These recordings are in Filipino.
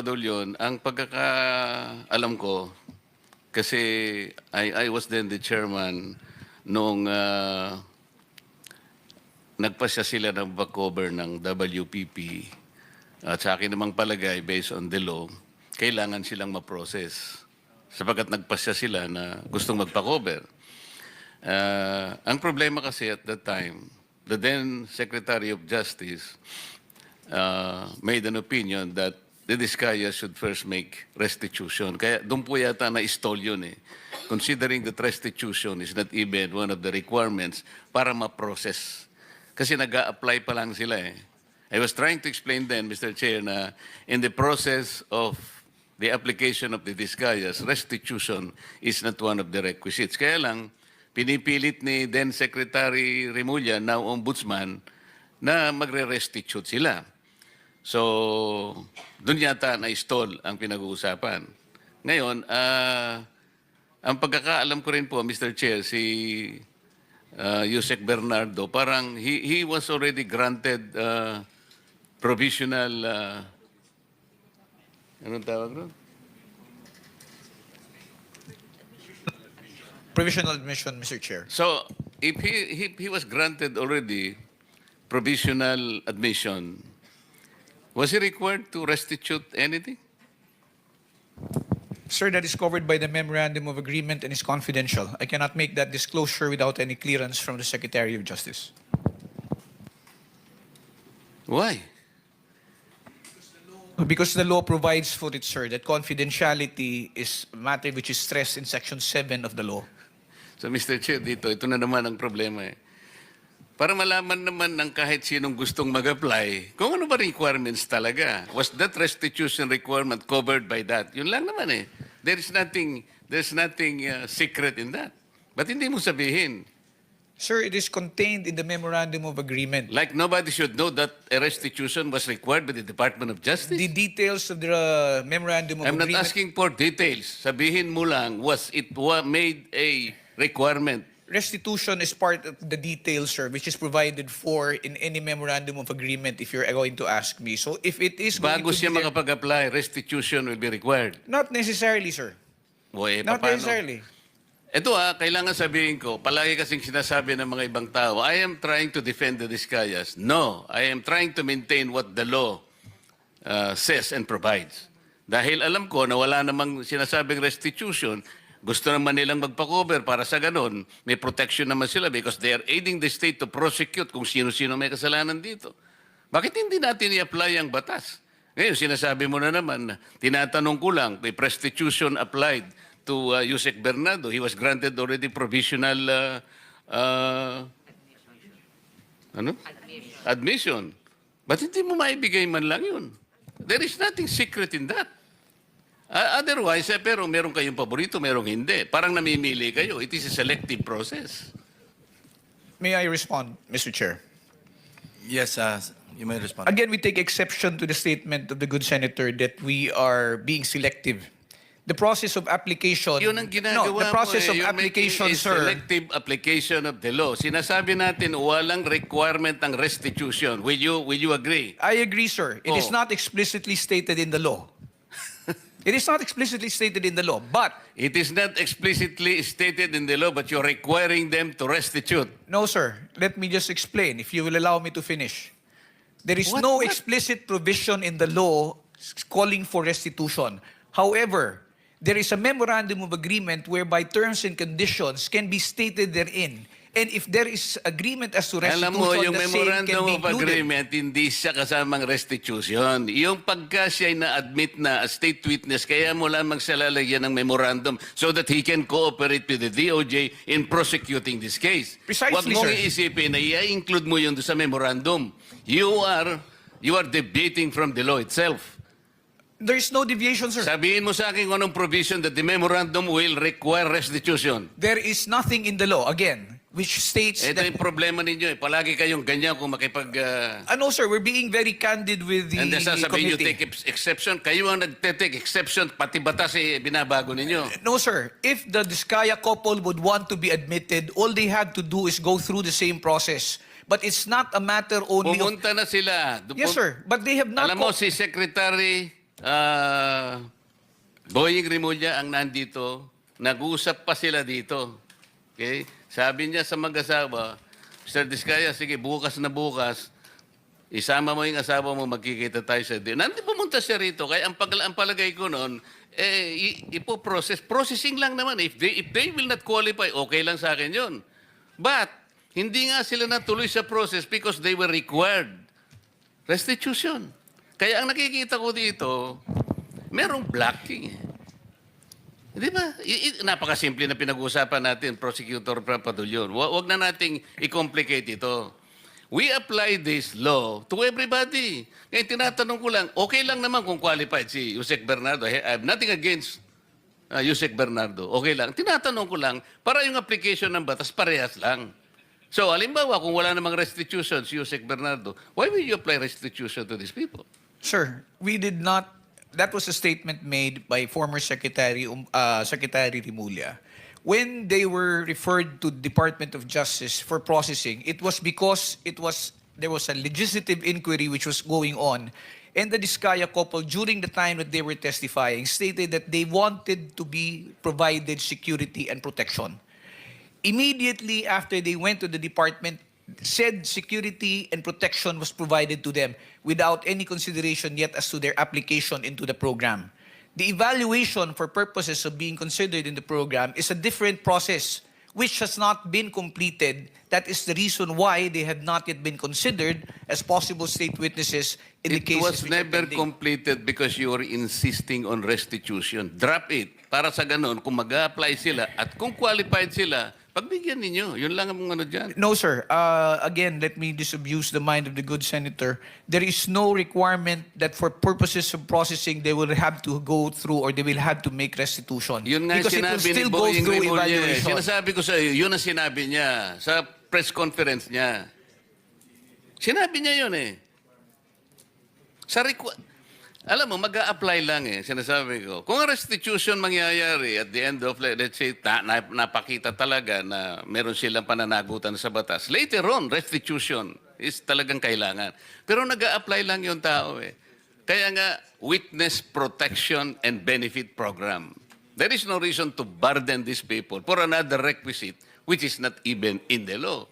Padulyon, ang pagkakaalam ko, kasi I, I was then the chairman nung ah, nagpasya sila ng back cover ng WPP at sa akin namang palagay based on the law, kailangan silang ma-process sapagkat nagpasya sila na gustong magpa-cover. Ah, ang problema kasi at that time, the then Secretary of Justice uh, made an opinion that the Discaya should first make restitution. Kaya doon po yata na-stall yun eh. Considering that restitution is not even one of the requirements para ma-process. Kasi nag apply pa lang sila eh. I was trying to explain then, Mr. Chair, na in the process of the application of the Discayas, restitution is not one of the requisites. Kaya lang, pinipilit ni then Secretary Remulla, now Ombudsman, na magre-restitute sila. So, doon yata na-stall ang pinag-uusapan. Ngayon, ah, ang pagkakaalam ko rin po, Mr. Chair, si uh, Yusek Bernardo, parang he, he was already granted ah, provisional, ah, anong tawag doon? Provisional admission, Mr. Chair. So, if he, he, he was granted already provisional admission, was he required to restitute anything? Sir, that is covered by the memorandum of agreement and is confidential. I cannot make that disclosure without any clearance from the Secretary of Justice. Why? Because the law provides for it, sir, that confidentiality is a matter which is stressed in Section 7 of the law. So, Mr. Chair, dito, ito na naman ang problema eh. Para malaman naman ng kahit sinong gustong mag-apply, kung ano ba requirements talaga. Was that restitution requirement covered by that? Yun lang naman eh. There is nothing, there's nothing uh, secret in that. Ba't hindi mo sabihin? Sir, it is contained in the memorandum of agreement. Like nobody should know that a restitution was required by the Department of Justice? The details of the uh, memorandum of I'm not agreement. asking for details. Sabihin mo lang, was it wa- made a requirement? Restitution is part of the details, sir, which is provided for in any memorandum of agreement if you're going to ask me. So if it is going Bago to siya be there- makapag-apply, restitution will be required. Not necessarily, sir. O, eh, Not paano? necessarily. Ito ah, kailangan sabihin ko, palagi kasing sinasabi ng mga ibang tao, I am trying to defend the Discayas. No, I am trying to maintain what the law uh, says and provides. Dahil alam ko na wala namang sinasabing restitution, gusto naman nilang magpa-cover para sa ganun, may protection naman sila because they are aiding the state to prosecute kung sino-sino may kasalanan dito. Bakit hindi natin i-apply ang batas? Ngayon, sinasabi mo na naman, na tinatanong ko lang, may restitution applied to uh, Yusek Bernardo. He was granted already provisional uh, uh, ano? Admission. Ba't hindi mo maibigay man lang yun? There is nothing secret in that. Uh, otherwise, eh, pero meron kayong paborito, merong hindi. Parang namimili kayo. It is a selective process. May I respond, Mr. Chair? Yes, uh, you may respond. Again, we take exception to the statement of the good senator that we are being selective. The process of application. Yun ang ginagawa no, the process mo eh. of You're application, sir. selective application of the law. Sinasabi natin walang requirement ng restitution. Will you, will you agree? I agree, sir. It is Oh. not explicitly stated in the law. It is not explicitly stated in the law, but It is not explicitly stated in the law, but you're requiring them to restitute. no, sir. Let me just explain, if you will allow me to finish. There is What- no what? explicit provision in the law calling for restitution. However, there is a memorandum of agreement whereby terms and conditions can be stated therein. And if there is agreement as to restitution, Alam mo, yung the memorandum of agreement, hindi siya kasamang restitution. Yung pagka siya ay na-admit na as state witness, kaya mo lamang siya lalagyan ng memorandum so that he can cooperate with the DOJ in prosecuting this case. Precisely, Huwag mong sir. iisipin na i-include mo yun sa memorandum. You are, you are debating from the law itself. There is no deviation, sir. Sabihin mo sa akin kung anong provision that the memorandum will require restitution. There is nothing in the law, again, which states Ito that... yung problema ninyo eh. Palagi kayong ganyan kung makipag... ah, Ano, sir, we're being very candid with the And then sasabihin nyo, committee. take ex- exception. Kayo ang nagte-take exception, pati batas eh, binabago ninyo. No, sir. If the Diskaya couple would want to be admitted, all they had to do is go through the same process. But it's not a matter only of... Pumunta na sila. Yes, sir. But they have not... Alam mo, si Secretary ah, Boying Rimulya ang nandito, nag-usap pa sila dito. Okay? Sabi niya sa mag-asawa, Mr. Diskaya, sige, bukas na bukas, isama mo yung asawa mo, magkikita tayo sa din. Nandito pumunta siya rito. Kaya ang, pag, ang palagay ko noon, eh, ipo-process. Processing lang naman. If they, if they will not qualify, okay lang sa akin yun. But, hindi nga sila natuloy sa process because they were required restitution. Kaya ang nakikita ko dito, merong blocking. Di ba? I- napakasimple na pinag-uusapan natin, Prosecutor Papadulyon. Wa- Huwag na nating i-complicate ito. We apply this law to everybody. Ngayon, tinatanong ko lang, okay lang naman kung qualified si Yusek Bernardo. I have nothing against uh, Yusek Bernardo. Okay lang. Tinatanong ko lang, para yung application ng batas, parehas lang. So, alimbawa, kung wala namang restitution si Yusek Bernardo, why will you apply restitution to these people? Sir, we did not. That was a statement made by former Secretary um, uh, Secretary Rimulya. When they were referred to Department of Justice for processing, it was because it was there was a legislative inquiry which was going on, and the Diskaya couple during the time that they were testifying stated that they wanted to be provided security and protection. Immediately after they went to the department, said security and protection was provided to them without any consideration yet as to their application into the program. The evaluation for purposes of being considered in the program is a different process which has not been completed. That is the reason why they have not yet been considered as possible state witnesses in the It cases was which are never pending. completed because you were insisting on restitution. Drop it. Para sa ganun, kung mag apply sila at kung qualified sila, pagbigyan ninyo. Yun lang ang ano dyan. No, sir. Uh, again, let me disabuse the mind of the good senator. There is no requirement that for purposes of processing, they will have to go through or they will have to make restitution. Yun nga because it will sinabi ni still go through eh. evaluation. Sinasabi ko sa iyo, yun ang sinabi niya sa press conference niya. Sinabi niya yun eh. Sa requ- alam mo, mag apply lang eh, sinasabi ko. Kung restitution mangyayari at the end of, let- let's say, ta, na, napakita talaga na meron silang pananagutan sa batas, later on, restitution is talagang kailangan. Pero nag apply lang yung tao eh. Kaya nga, Witness Protection and Benefit Program. There is no reason to burden these people for another requisite which is not even in the law.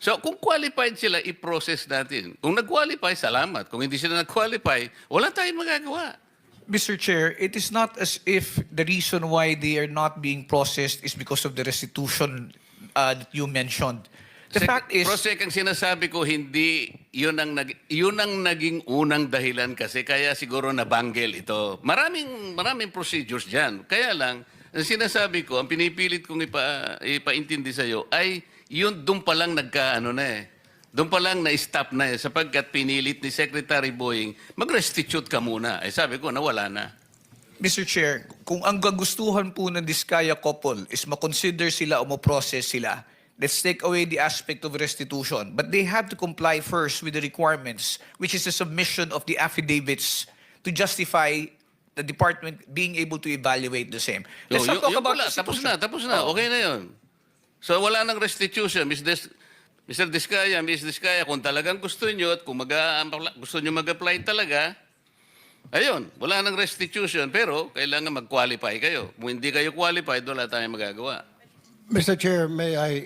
So kung qualified sila, i-process natin. Kung nag-qualify, salamat. Kung hindi sila nag-qualify, wala tayong magagawa. Mr. Chair, it is not as if the reason why they are not being processed is because of the restitution uh, that you mentioned. The Sec- fact is, Prosec, ang sinasabi ko, hindi, yun ang, nag, yun ang naging unang dahilan kasi kaya siguro nabanggel ito. Maraming, maraming procedures dyan. Kaya lang, ang sinasabi ko, ang pinipilit kong ipa, ipaintindi sa'yo, ay yun doon pa lang nagkaano na eh. Doon pa lang na-stop na eh, sapagkat pinilit ni Secretary Boying, mag-restitute ka muna. Eh sabi ko, nawala na. Mr. Chair, kung ang gagustuhan po ng Diskaya couple is makonsider sila o ma-process sila, let's take away the aspect of restitution. But they have to comply first with the requirements, which is the submission of the affidavits to justify the department being able to evaluate the same. Let's Yo, not talk about pala, tapos na, tapos na. Okay na yun. So wala nang restitution. Ms. Des, Mr. Diskaya, Ms. Diskaya, kung talagang gusto nyo at kung mag gusto nyo mag-apply talaga, ayun, wala nang restitution. Pero kailangan mag-qualify kayo. Kung hindi kayo qualified, wala tayong magagawa. Mr. Chair, may I